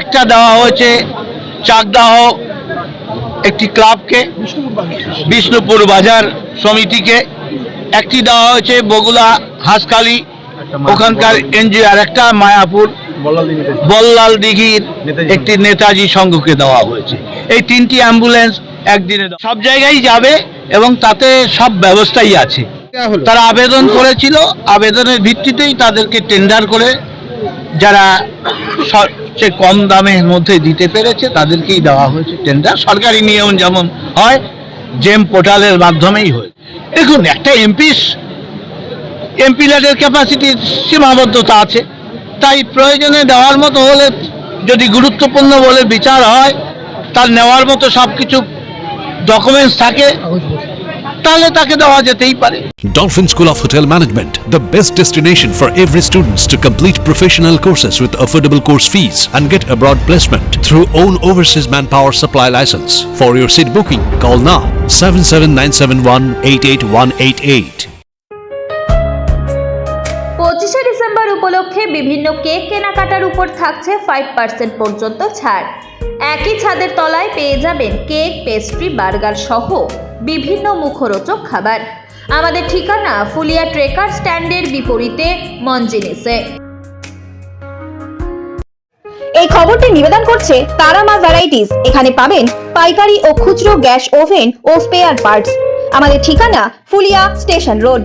একটা দেওয়া হয়েছে চাকদাহ একটি ক্লাবকে বিষ্ণুপুর বাজার সমিতিকে। একটি দেওয়া হয়েছে বগুলা হাসকালি ওখানকার এনজিও আর একটা মায়াপুর বল্লাল দিঘির একটি নেতাজি সংঘকে দেওয়া হয়েছে। এই তিনটি অ্যাম্বুলেন্স একদিনে সব জায়গায় যাবে এবং তাতে সব ব্যবস্থাই আছে। তারা আবেদন করেছিল আবেদনের ভিত্তিতেই তাদেরকে টেন্ডার করে যারা সবচেয়ে কম দামের মধ্যে দিতে পেরেছে, তাদেরকেই দেওয়া হয়েছে টেন্ডার সরকারি নিয়ম যেমন হয় জেম পোর্টালের মাধ্যমেই হয় দেখুন, একটা এমপি এমপিলারের ক্যাপাসিটির সীমাবদ্ধতা আছে। তাই প্রয়োজনে দেওয়ার মতো হলে যদি গুরুত্বপূর্ণ বলে বিচার হয়, তার নেওয়ার মতো সব কিছু ডকুমেন্টস থাকে। তাহলে তাকে দেওয়া যেতেই পারে Dolphin School of Hotel Management, the best destination for every students to complete professional courses with affordable course fees and get abroad placement through own overseas manpower supply license. For your seat booking, call now 77971 পঁচিশে December উপলক্ষে বিভিন্ন cake কেনাকাটার উপর থাকছে five percent পর্যন্ত ছাড়। একই ছাদের তলায় পেয়ে যাবেন কেক পেস্ট্রি বার্গার সহ বিভিন্ন মুখরোচক খাবার। আমাদের ঠিকানা ফুলিয়া ট্রেকার স্ট্যান্ডের বিপরীতে মঞ্জিনিসে। এই খবরটি নিবেদন করছে তারামা ভ্যারাইটিস এখানে পাবেন পাইকারি ও খুচরো গ্যাস ওভেন ও স্পেয়ার পার্টস আমাদের ঠিকানা ফুলিয়া স্টেশন রোড।